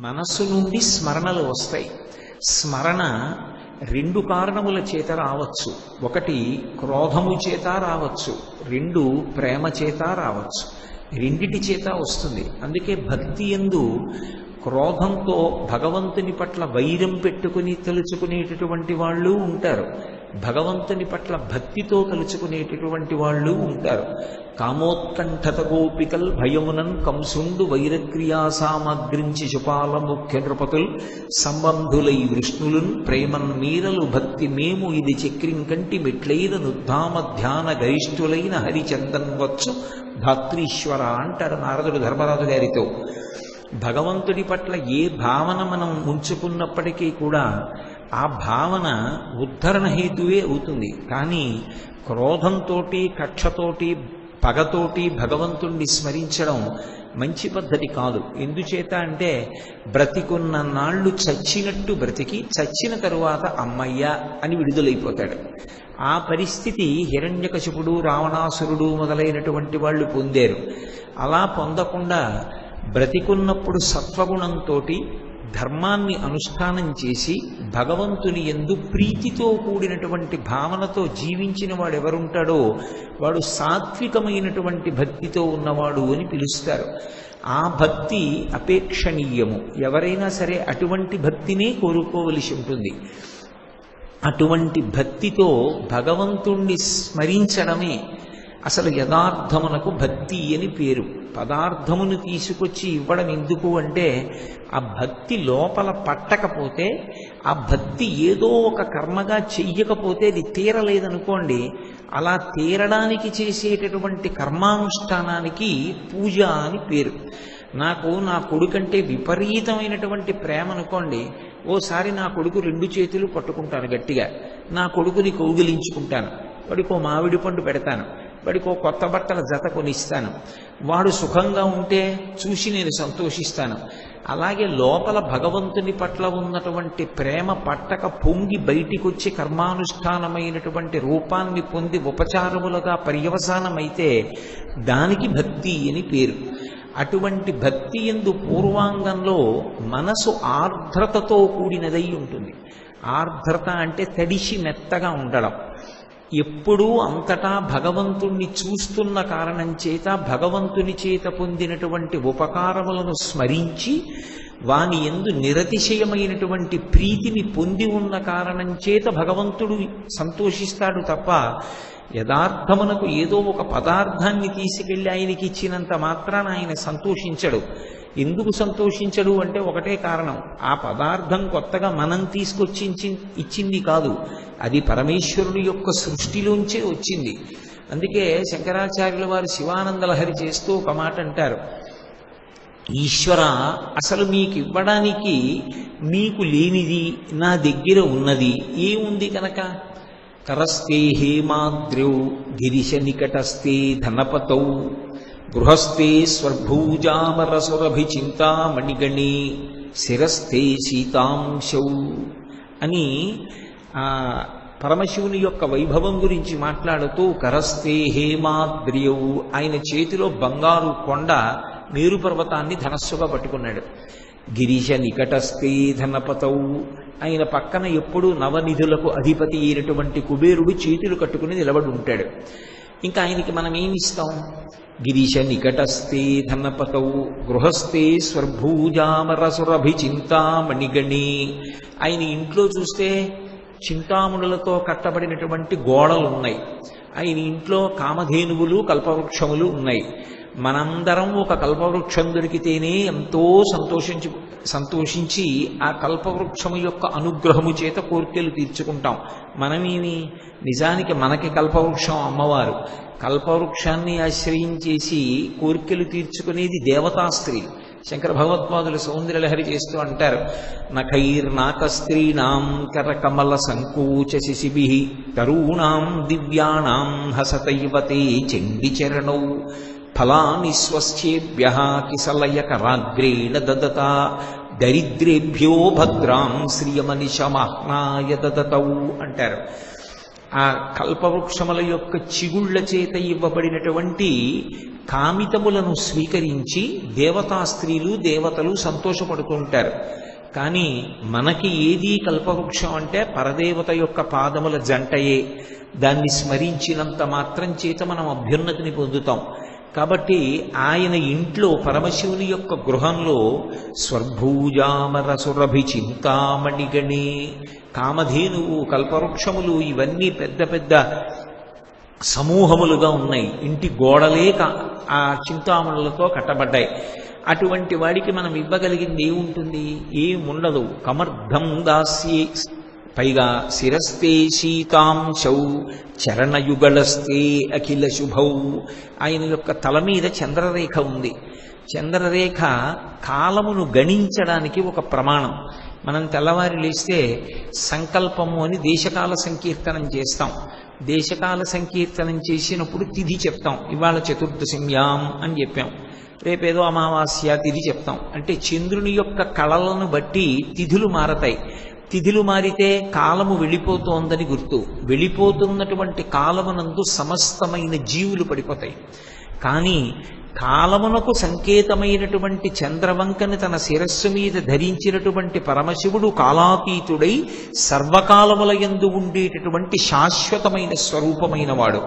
మనస్సు నుండి స్మరణలు వస్తాయి. స్మరణ రెండు కారణముల చేత రావచ్చు. ఒకటి క్రోధము చేత రావచ్చు. రెండు ప్రేమ చేత రావచ్చు. రెండిటి చేత వస్తుంది. అందుకే భక్తి ఎందు క్రోధంతో భగవంతుని పట్ల వైరం పెట్టుకుని తలుచుకునేటటువంటి వాళ్ళు ఉంటారు. భగవంతుని పట్ల భక్తితో కలుచుకునేటటువంటి వాళ్ళు ఉంటారు. కామోత్కంఠత గోపికల్ భయమునన్ కంసుండు వైరక్రియా సామగ్రించి శుపాల ముఖ్య నృపతుల్ సంబంధులై విష్ణులున్ ప్రేమన్ మీరలు భక్తి మేము ఇది చక్రింకంటి మెట్లైన నుద్ధామ ధ్యాన గరిష్ఠులైన హరిచందన్ వచ్చు ధాత్రీశ్వర అంటారు నారదుడు ధర్మరాజు గారితో. భగవంతుడి పట్ల ఏ భావన మనం ఉంచుకున్నప్పటికీ కూడా ఆ భావన ఉద్ధరణ హేతువే అవుతుంది. కానీ క్రోధంతో కక్షతోటి పగతోటి భగవంతుణ్ణి స్మరించడం మంచి పద్ధతి కాదు. ఎందుచేత అంటే బ్రతికున్న నాళ్ళు చచ్చినట్టు బ్రతికి చచ్చిన తరువాత అమ్మయ్య అని విడుదలైపోతాడు. ఆ పరిస్థితి హిరణ్యకశిపుడు రావణాసురుడు మొదలైనటువంటి వాళ్ళు పొందారు. అలా పొందకుండా బ్రతికున్నప్పుడు సత్వగుణంతో ధర్మాన్ని అనుష్ఠానం చేసి భగవంతుని ఎందు ప్రీతితో కూడినటువంటి భావనతో జీవించిన వాడు ఎవరుంటాడో వాడు సాత్వికమైనటువంటి భక్తితో ఉన్నవాడు అని పిలుస్తారు. ఆ భక్తి అపేక్షణీయము. ఎవరైనా సరే అటువంటి భక్తినే కోరుకోవలసి ఉంటుంది. అటువంటి భక్తితో భగవంతుణ్ణి స్మరించడమే అసలు యథార్థమునకు భక్తి అని పేరు. పదార్థమును తీసుకొచ్చి ఇవ్వడం ఎందుకు అంటే ఆ భక్తి లోపల పట్టకపోతే ఆ భక్తి ఏదో ఒక కర్మగా చెయ్యకపోతే అది తీరలేదనుకోండి అలా తీరడానికి చేసేటటువంటి కర్మానుష్ఠానానికి పూజ అని పేరు. నాకు నా కొడుకంటే విపరీతమైనటువంటి ప్రేమ అనుకోండి ఓసారి నా కొడుకు రెండు చేతులు పట్టుకుంటాను గట్టిగా. నా కొడుకుని కౌగిలించుకుంటాను. వాడికో మామిడి పండు పెడతాను. వాడికో కొత్త బట్టల జత కొనిస్తాను. వాడు సుఖంగా ఉంటే చూసి నేను సంతోషిస్తాను. అలాగే లోపల భగవంతుని పట్ల ఉన్నటువంటి ప్రేమ పట్టక పొంగి బయటికొచ్చి కర్మానుష్ఠానమైనటువంటి రూపాన్ని పొంది ఉపచారములుగా పర్యవసానమైతే దానికి భక్తి అని పేరు. అటువంటి భక్తి ఎందు పూర్వాంగంలో మనసు ఆర్ద్రతతో కూడినదై ఉంటుంది. ఆర్ద్రత అంటే తడిసి మెత్తగా ఉండడం. ఎప్పుడూ అంతటా భగవంతుణ్ణి చూస్తున్న కారణం చేత భగవంతుని చేత పొందినటువంటి ఉపకారములను స్మరించి వాని ఎందు నిరతిశయమైనటువంటి ప్రీతిని పొంది ఉన్న కారణం చేత భగవంతుడు సంతోషిస్తాడు తప్ప యథార్థమునకు ఏదో ఒక పదార్థాన్ని తీసుకెళ్ళి ఆయనకి ఇచ్చినంత మాత్రాన ఆయన సంతోషించడు. ఎందుకు సంతోషించడు అంటే ఒకటే కారణం. ఆ పదార్థం కొత్తగా మనం తీసుకొచ్చి ఇచ్చింది కాదు. అది పరమేశ్వరుని యొక్క సృష్టిలోంచే వచ్చింది. అందుకే శంకరాచార్యుల వారు శివానందలహరి చేస్తూ ఒక మాట అంటారు. ఈశ్వర అసలు మీకు ఇవ్వడానికి మీకు లేనిది నా దగ్గర ఉన్నది ఏముంది కనుక? కరస్తే హేమాద్రౌ గిరిశ నికటస్తే ధనపతౌ. గృహస్థే స్వర్భూజామరసురభిచింతామణిగణి శిరస్థే సీతాంశౌ అని ఆ పరమశివుని యొక్క వైభవం గురించి మాట్లాడుతూ కరస్తే హేమాద్రియౌ ఆయన చేతిలో బంగారు కొండ మేరు పర్వతాన్ని ధనస్సుగా పట్టుకున్నాడు. గిరీశ నికటస్థే ధనపతౌ ఆయన పక్కన ఎప్పుడూ నవనిధులకు అధిపతి అయినటువంటి కుబేరుడు చేతులు కట్టుకుని నిలబడి ఉంటాడు. ఇంకా ఆయనకి మనం ఏమిస్తాం గిరీశ నికటస్థే ధనపతౌ గృహస్థే స్వర్భూజామరసురభిచింతామణిగణి. ఆయన ఇంట్లో చూస్తే చింతాముడులతో కట్టబడినటువంటి గోడలు ఉన్నాయి. ఆయన ఇంట్లో కామధేనువులు కల్పవృక్షములు ఉన్నాయి. మనందరం ఒక కల్పవృక్షం దొరికితేనే ఎంతో సంతోషించి సంతోషించి ఆ కల్పవృక్షము యొక్క అనుగ్రహము చేత కోరికలు తీర్చుకుంటాం. మనమేమి? నిజానికి మనకి కల్పవృక్షం అమ్మవారు. కల్పవృక్షాన్ని ఆశ్రయించేసి కోరికలు తీర్చుకునేది దేవతా స్త్రీ శంకర భగవత్పాదులు సౌందర్యలహరి చేస్తూ అంటారు నఖైర్నాక స్త్రీణాం కరకమల సంకోచ శిశిభి తరుణాం దివ్యాణాం హసతైవతే చండి చరణౌ ఫలాని స్వస్థేభ్య కిసలయకరాగ్రేణ దదత. దరిద్రేభ్యో భద్రాం శ్రియమనిశమహ్నాయ దదతౌ అంటారు. ఆ కల్పవృక్షముల యొక్క చిగుళ్ళ చేత ఇవ్వబడినటువంటి కామితములను స్వీకరించి దేవతా స్త్రీలు దేవతలు సంతోషపడుతుంటారు. కానీ మనకి ఏది కల్పవృక్షం అంటే పరదేవత యొక్క పాదముల జంటయే. దాన్ని స్మరించినంత మాత్రం చేత మనం అభ్యున్నతిని పొందుతాం. కాబట్టి ఆయన ఇంట్లో పరమశివుని యొక్క గృహంలో స్వర్భూజామర సురభి చింతామణిగణి కామధేనువు కల్పవృక్షములు ఇవన్నీ పెద్ద పెద్ద సమూహములుగా ఉన్నాయి. ఇంటి గోడలే కా- ఆ చింతామణులతో కట్టబడ్డాయి. అటువంటి వాడికి మనం ఇవ్వగలిగింది ఏముంటుంది? ఏముండదు. కమర్ధం దాస్యే పైగా శిరస్తే శీతాంశౌ చరణయుగళస్తే అఖిల శుభౌ ఆయన యొక్క తల మీద చంద్రరేఖ ఉంది. చంద్రరేఖ కాలమును గణించడానికి ఒక ప్రమాణం. మనం తెల్లవారి లేస్తే సంకల్పము అని దేశకాల సంకీర్తనం చేస్తాం. దేశకాల సంకీర్తనం చేసినప్పుడు తిథి చెప్తాం. ఇవాళ చతుర్దశమ్యాం అని చెప్పాం. రేపేదో అమావాస్య తిథి చెప్తాం. అంటే చంద్రుని యొక్క కళలను బట్టి తిథులు మారతాయి. తిథులు మారితే కాలము వెళ్ళిపోతోందని గుర్తు. వెళ్ళిపోతున్నటువంటి కాలమునందు సమస్తమైన జీవులు పడిపోతాయి. కానీ కాలమునకు సంకేతమైనటువంటి చంద్రవంకని తన శిరస్సు మీద ధరించినటువంటి పరమశివుడు కాలాతీతుడై సర్వకాలముల ఎందు ఉండేటటువంటి శాశ్వతమైన స్వరూపమైన వాడు